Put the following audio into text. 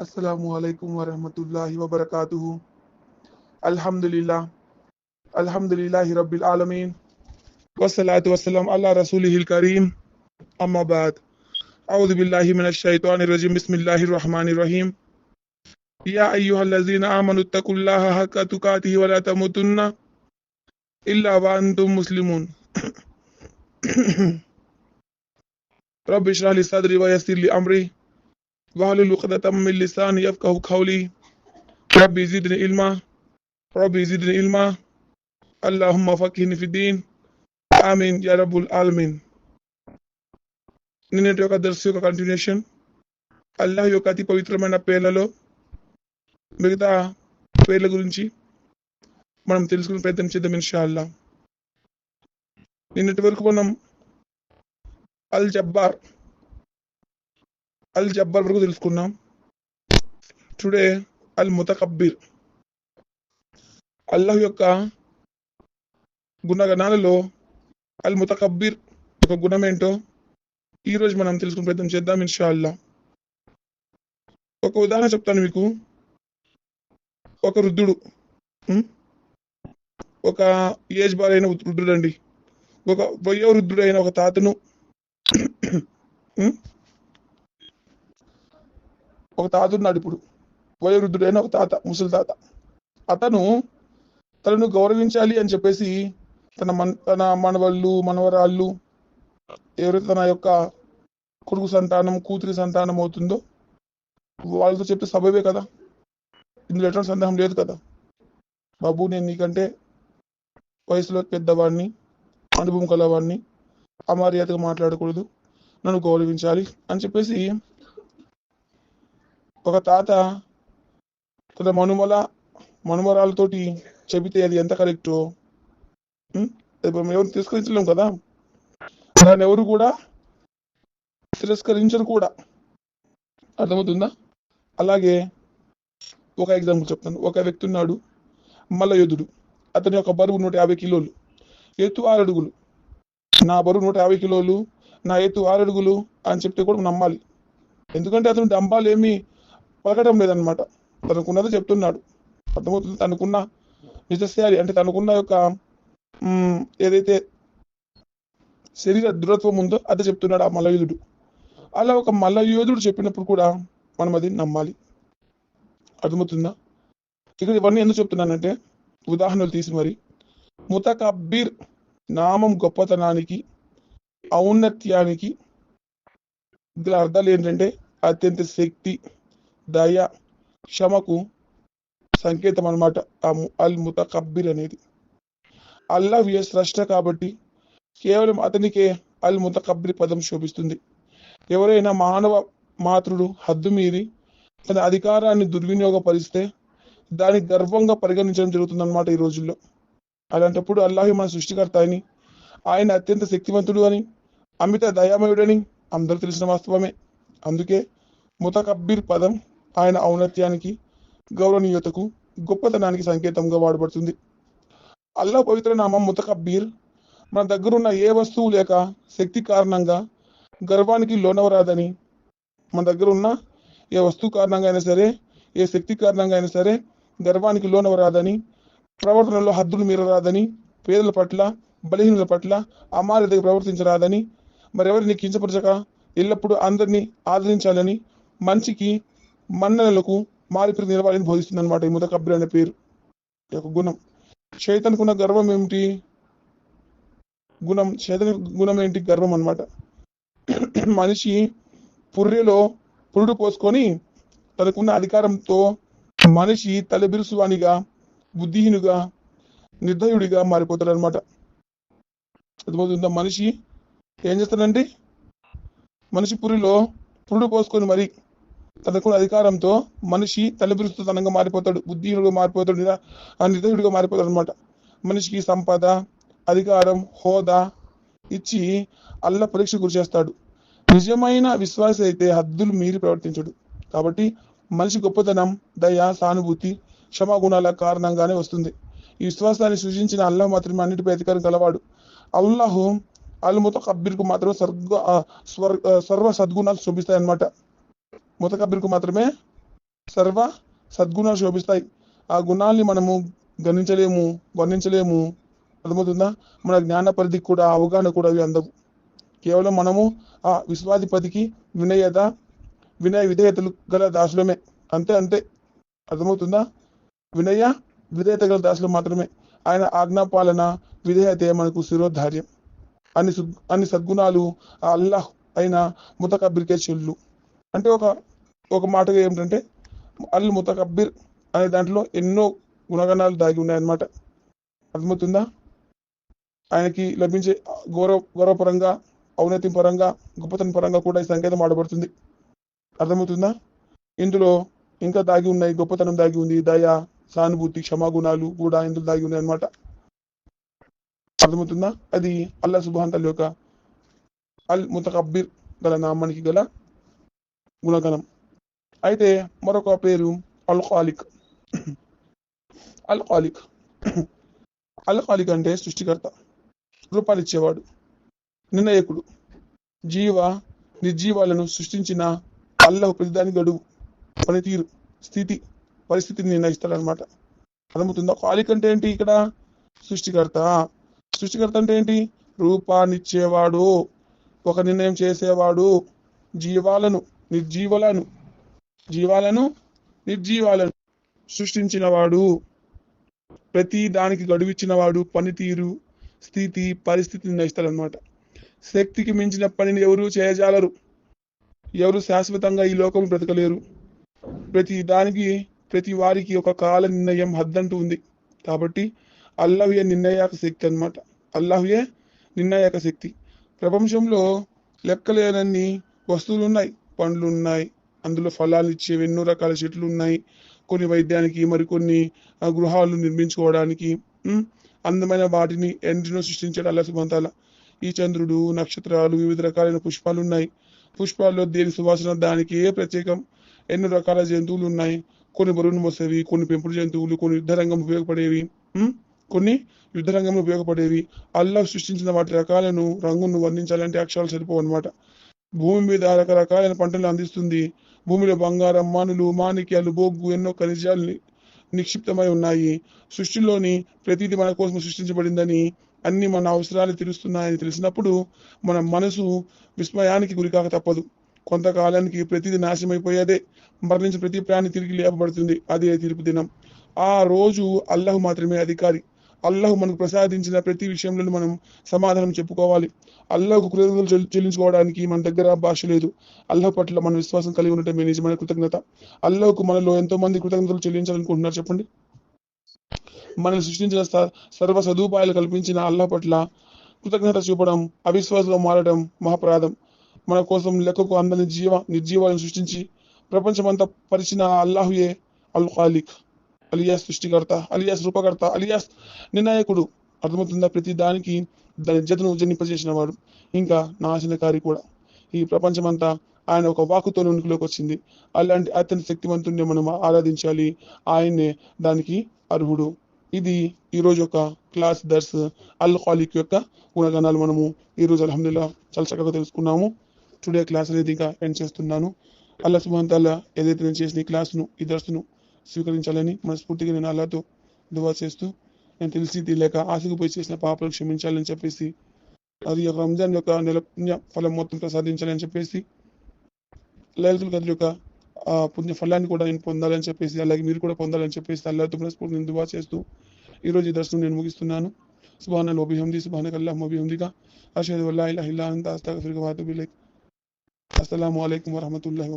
السلام عليكم ورحمة الله وبركاته. الحمد لله الحمد لله رب العالمين والصلاة والسلام على رسوله الكريم. أما بعد. أعوذ بالله من الشيطان الرجيم. بسم الله الرحمن الرحيم. يا أيها الذين آمنوا اتقوا الله حق تقاته ولا تموتن إلا وأنتم مسلمون. رب اشرح لي صدري ويسر لي أمري. واحلل عقدة من لساني يفقه قولي ربي زدني علما ربي زدني علما اللهم فقهني في الدين ఆమీన్ యా రబ్బుల్ ఆలమీన్ నిన్నటి యొక్క దర్శి యొక్క కంటిన్యూషన్ అల్లాహ్ యొక్క అతి పవిత్రమైన పేర్లలో మిగతా పేర్ల గురించి మనం తెలుసుకునే ప్రయత్నం చేద్దాం ఇన్షా అల్లా నిన్నటి వరకు మనం అల్ జబ్బార్ అల్ జబ్బార్ వరకు తెలుసుకున్నాం టుడే అల్ ముతకబ్బీర్ అల్లాహ్ యొక్క గుణగణాలలో అల్ ముతకబ్బీర్ ఒక గుణం ఏంటో ఈ రోజు మనం తెలుసుకునే ప్రయత్నం చేద్దాం ఇన్షా అల్లా ఒక ఉదాహరణ చెప్తాను మీకు ఒక వృద్ధుడు ఒక ఏజ్ బార్ అయిన వృద్ధుడు అండి ఒక వయో వృద్ధుడు అయిన ఒక తాతను ఒక తాత ఉన్నాడు ఇప్పుడు. వయోవృద్ధుడైన ఒక తాత ముసలి తాత. అతను తనను గౌరవించాలి అని చెప్పేసి తన మన తన మనవళ్ళు మనవరాళ్ళు ఎవరైతే తన యొక్క కొడుకు సంతానం కూతురి సంతానం అవుతుందో వాళ్ళతో చెప్తే సబబే కదా? ఇందులో ఎటువంటి సందేహం లేదు కదా? బాబు నేను నీకంటే వయసులో పెద్దవాడిని అనుభవం కలవాడిని అమర్యాదగా మాట్లాడకూడదు నన్ను గౌరవించాలి అని చెప్పేసి ఒక తాత తన మనుమల మనుమరాలతోటి చెబితే అది ఎంత కరెక్టో ఉం? మేము ఎవరు తిరస్కరించలేం కదా? దాన్ని ఎవరు కూడా తిరస్కరించరు కూడా. అర్థమవుతుందా? అలాగే ఒక ఎగ్జాంపుల్ చెప్తాను. ఒక వ్యక్తి ఉన్నాడు మల్లయోధుడు. అతని యొక్క బరువు నూట యాభై కిలోలు. ఎత్తు ఆరు అడుగులు. నా బరువు నూట యాభై కిలోలు నా ఎత్తు ఆరు అడుగులు అని చెప్తే కూడా నమ్మాలి. ఎందుకంటే అతను డంబాలు ఏమీ పలకడం లేదనమాట తనకున్నది చెప్తున్నాడు. అర్థమవుతుంది? తనకున్న నిజస్యాలి అంటే తనకున్న యొక్క ఏదైతే శరీర దృఢత్వం ఉందో అది చెప్తున్నాడు ఆ మల్లయోధుడు అలా ఒక మల్లయోధుడు చెప్పినప్పుడు కూడా మనం అది నమ్మాలి. అర్థమవుతుందా? ఇక్కడ ఇవన్నీ ఎందుకు చెప్తున్నానంటే ఉదాహరణలు తీసి మరి. ముతకబ్బీర్ నామం గొప్పతనానికి ఔన్నత్యానికి గల అర్థాలు ఏంటంటే అత్యంత శక్తి దయ క్షమకు సంకేతం అన్నమాట. ఆ అల్ ముతకబ్బిర్ అనేది. అల్లా వియ స్రష్ట కాబట్టి కేవలం అతనికే అల్ ముతకబ్బిర్ పదం శోభిస్తుంది. ఎవరైనా మానవ మాతృడు హద్దు మీరి తన అధికారాన్ని దుర్వినియోగపరిస్తే దాన్ని గర్వంగా పరిగణించడం జరుగుతుందన్నమాట ఈ రోజుల్లో. అలాంటప్పుడు అల్లాహి మన సృష్టికర్త అని ఆయన అత్యంత శక్తివంతుడు అని అమిత దయామయుడని అందరూ తెలిసిన వాస్తవమే. అందుకే ముతకబ్బీర్ పదం ఆయన ఔన్నత్యానికి గౌరవనీయతకు గొప్పతనానికి సంకేతంగా వాడబడుతుంది. అల్లా పవిత్ర నామం ముతకబ్బీర్. మన దగ్గరున్న ఏ వస్తువు లేక శక్తి కారణంగా గర్వానికి లోనవరాదని మన దగ్గర ఉన్న ఏ వస్తువు కారణంగా అయినా సరే ఏ శక్తి కారణంగా అయినా సరే గర్వానికి లోనవరాదని ప్రవర్తనలో హద్దులు మీరరాదని పేదల పట్ల బలహీనుల పట్ల అమార్యతగా ప్రవర్తించరాదని మరెవరిని కించపరచక ఎల్లప్పుడూ అందరినీ ఆదరించాలని మంచికి మన్ననలకు మారిపిరి నిలవాలని బోధిస్తుంది అనమాట ఈ ముతకబ్బిర్ అనే పేరు. యొక్క గుణం. చైతన్కున్న గర్వం ఏమిటి? గుణం. చైతన్య గుణం ఏంటి? గర్వం అనమాట మనిషి పుర్రెలో పురుడు పోసుకొని తనకున్న అధికారంతో మనిషి తలబిరుసువానిగా బుద్ధిహీనుగా నిర్దయుడిగా మారిపోతాడు అనమాట అర్థమవుతుందా? మనిషి ఏం చేస్తాడంటే మనిషి పురిలో పురుడు పోసుకొని మరి తనకున్న అధికారంతో మనిషి తలబిరుస్తుతనంగా మారిపోతాడు బుద్ధిహీనుడుగా మారిపోతాడు ఆ నిర్దయుడిగా మారిపోతాడు అనమాట మనిషికి సంపద అధికారం హోదా ఇచ్చి అల్ల పరీక్ష గురి చేస్తాడు. నిజమైన విశ్వాసి అయితే హద్దులు మీరి ప్రవర్తించడు. కాబట్టి మనిషి గొప్పతనం దయ సానుభూతి క్షమాగుణాల కారణంగానే వస్తుంది. ఈ విశ్వాసాన్ని సృజించిన అల్లా మాత్రమే అన్నిటిపై అధికారం గలవాడు అల్లాహు అల్ కబ్బీర్కు మాత్రమే స్వర్గ స్వర్ సర్వ సద్గుణాలు చూపిస్తాయన్నమాట ముతకబ్బిర్కు మాత్రమే సర్వ సద్గుణాలు శోభిస్తాయి. ఆ గుణాల్ని మనము గణించలేము వర్ణించలేము. అర్థమవుతుందా? మన జ్ఞాన పరిధికి కూడా అవగాహన కూడా అవి అందవు. కేవలం మనము ఆ విశ్వాధిపతికి వినయత వినయ విధేయతలు గల దాసులమే. అంతే అంతే. అర్థమవుతుందా? వినయ విధేయత గల దాసులు మాత్రమే. ఆయన ఆజ్ఞాపాలన విధేయతే మనకు శిరోధార్యం. అన్ని అన్ని సద్గుణాలు ఆ అల్లాహ్ అయిన ముతకబ్బిర్కే చెల్లు. అంటే ఒక ఒక మాటగా ఏమిటంటే అల్ ముతకబ్బిర్ అనే దాంట్లో ఎన్నో గుణగణాలు దాగి ఉన్నాయన్నమాట. అర్థమవుతుందా? ఆయనకి లభించే గౌరవ గౌరవపరంగా ఔన్నతి పరంగా గొప్పతనం పరంగా కూడా ఈ సంకేతం ఆడబడుతుంది. అర్థమవుతుందా? ఇందులో ఇంకా దాగి ఉన్నాయి గొప్పతనం దాగి ఉంది దయ సానుభూతి క్షమాగుణాలు కూడా ఇందులో దాగి ఉన్నాయి అన్నమాట అర్థమవుతుందా? అది అల్లా సుబాంతల్ యొక్క అల్ ముతకబ్బిర్ గల నామానికి గల గుణగణం. అయితే మరొక పేరు అల్కాలిక్ అల్కాలిక్ అల్కాలిక్ అంటే సృష్టికర్త రూపాలిచ్చేవాడు నిర్ణయకుడు. జీవ నిర్జీవాలను సృష్టించిన అల్లహ ప్రతిదాని గడువు పనితీరు స్థితి పరిస్థితిని నిర్ణయిస్తాడనమాట అర్థమవుతుందా? కాలిక్ అంటే ఏంటి ఇక్కడ? సృష్టికర్త. సృష్టికర్త అంటే ఏంటి? రూపాన్నిచ్చేవాడు ఒక నిర్ణయం చేసేవాడు జీవాలను నిర్జీవులను జీవాలను నిర్జీవాలను సృష్టించినవాడు. ప్రతి దానికి గడువిచ్చినవాడు పనితీరు స్థితి పరిస్థితిని నిర్ణయిస్తాడనమాట శక్తికి మించిన పనిని ఎవరు చేయజాలరు. ఎవరు శాశ్వతంగా ఈ లోకం బ్రతకలేరు. ప్రతి దానికి ప్రతి వారికి ఒక కాల నిర్ణయం హద్దంటూ ఉంది. కాబట్టి అల్లహ్యే నిర్ణయాక శక్తి అన్నమాట. అల్లహ్యే నిర్ణయాక శక్తి. ప్రపంచంలో లెక్కలేనన్ని వస్తువులు ఉన్నాయి పండ్లు ఉన్నాయి అందులో ఫలాలు ఇచ్చేవి ఎన్నో రకాల చెట్లు ఉన్నాయి. కొన్ని వైద్యానికి మరికొన్ని గృహాలు నిర్మించుకోవడానికి అందమైన వాటిని ఎన్నో సృష్టించాడు అల్లా సుబంతాల ఈ చంద్రుడు నక్షత్రాలు వివిధ రకాలైన పుష్పాలు ఉన్నాయి. పుష్పాల్లో దేని సువాసన దానికి ఏ ప్రత్యేకం? ఎన్నో రకాల జంతువులు ఉన్నాయి. కొన్ని బరువును మోసేవి కొన్ని పెంపుడు జంతువులు కొన్ని యుద్ధ రంగం ఉపయోగపడేవి కొన్ని యుద్ధ రంగంలో ఉపయోగపడేవి. అల్లా సృష్టించిన వాటి రకాలను రంగును వర్ణించాలంటే అక్షరాలు సరిపోవు అనమాట భూమి మీద రకరకాలైన పంటలు అందిస్తుంది. భూమిలో బంగారం మనులు మాణిక్యాలు బొగ్గు ఎన్నో ఖనిజాలు ని- నిక్షిప్తమై ఉన్నాయి. సృష్టిలోని ప్రతిదీ మన కోసం సృష్టించబడిందని అన్ని మన అవసరాలు తీరుస్తున్నాయని తెలిసినప్పుడు మన మనసు విస్మయానికి గురికాక తప్పదు. కొంతకాలానికి ప్రతిదీ నాశనమైపోయేదే మరణించిన ప్రతి ప్రాణి తిరిగి లేపబడుతుంది. అదే తీర్పు దినం. ఆ రోజు అల్లాహ్ మాత్రమే అధికారి. అల్లాహ్ మనకు ప్రసాదించిన ప్రతి విషయంలో మనం సమాధానం చెప్పుకోవాలి. అల్లాహకు కృతజ్ఞతలు చెల్లించుకోవడానికి మన దగ్గర భాష లేదు. అల్లాహ్ పట్ల మన విశ్వాసం కలిగి ఉండటమే నిజమైన కృతజ్ఞత? అల్లాహకు మనలో ఎంతో మంది కృతజ్ఞతలు చెల్లించాలనుకుంటున్నారు చెప్పండి. మనల్ని సృష్టించిన స- సర్వ సదుపాయాలు కల్పించిన అల్లాహ్ పట్ల కృతజ్ఞత చూపడం అవిశ్వాసంగా మారడం మహాప్రాదం మన కోసం లెక్కకు అందని జీవ నిర్జీవాలను సృష్టించి ప్రపంచమంతా పరిచిన అల్లాహుయే అల్ ఖాలిక్ అలియాస్ సృష్టికర్త అలియాస్ రూపకర్త అలియాస్ నిర్ణాయకుడు. అర్థమవుతుందా? ప్రతి దానికి దాని జతను జనింపజేసిన వాడు. ఇంకా నాశనకారి కూడా. ఈ ప్రపంచమంతా ఆయన ఒక వాకుతో ఉనికిలోకి వచ్చింది. అలాంటి అత్యంత శక్తివంతుడిని మనం ఆరాధించాలి. ఆయన్నే దానికి అర్హుడు. ఇది ఈరోజు యొక్క క్లాస్ దర్స్ అల్ ఖాలిక్ యొక్క గుణగణాలు మనము ఈ రోజు చాలా చక్కగా తెలుసుకున్నాము. టుడే క్లాస్ అనేది ఇంకా ఎండ్ చేస్తున్నాను. అల్లా సుబాన్ తాలా ఏదైతే నేను చేసిన ఈ క్లాస్ను ఈ దర్శను స్వీకరించాలని మనస్ఫూర్తిగా నేను అల్లాతో దువా చేస్తూ నేను తెలిసి తెలియక ఆశకుపోయి చేసిన పాపలు క్షమించాలని చెప్పేసి అది యొక్క రంజాన్ యొక్క నెల పుణ్య ఫలం మొత్తం ప్రసాదించాలని చెప్పేసి లలితుల కథ యొక్క ఆ పుణ్య ఫలాన్ని కూడా నేను పొందాలని చెప్పేసి అలాగే మీరు కూడా పొందాలని చెప్పేసి అల్లాతో మనస్ఫూర్తి నేను దువా చేస్తూ ఈ రోజు ఈ దర్శనం నేను ముగిస్తున్నాను. సుబాన్ అల్ వబిహమ్ది సుబాన్ అల్లాహ్ వబిహమ్దిగా అషహదు అల్లా ఇలాహ ఇల్లా అంత అస్తగఫిరుక వఅతుబు ఇలైక్. అస్సలాము అలైకుం వరహమతుల్లాహి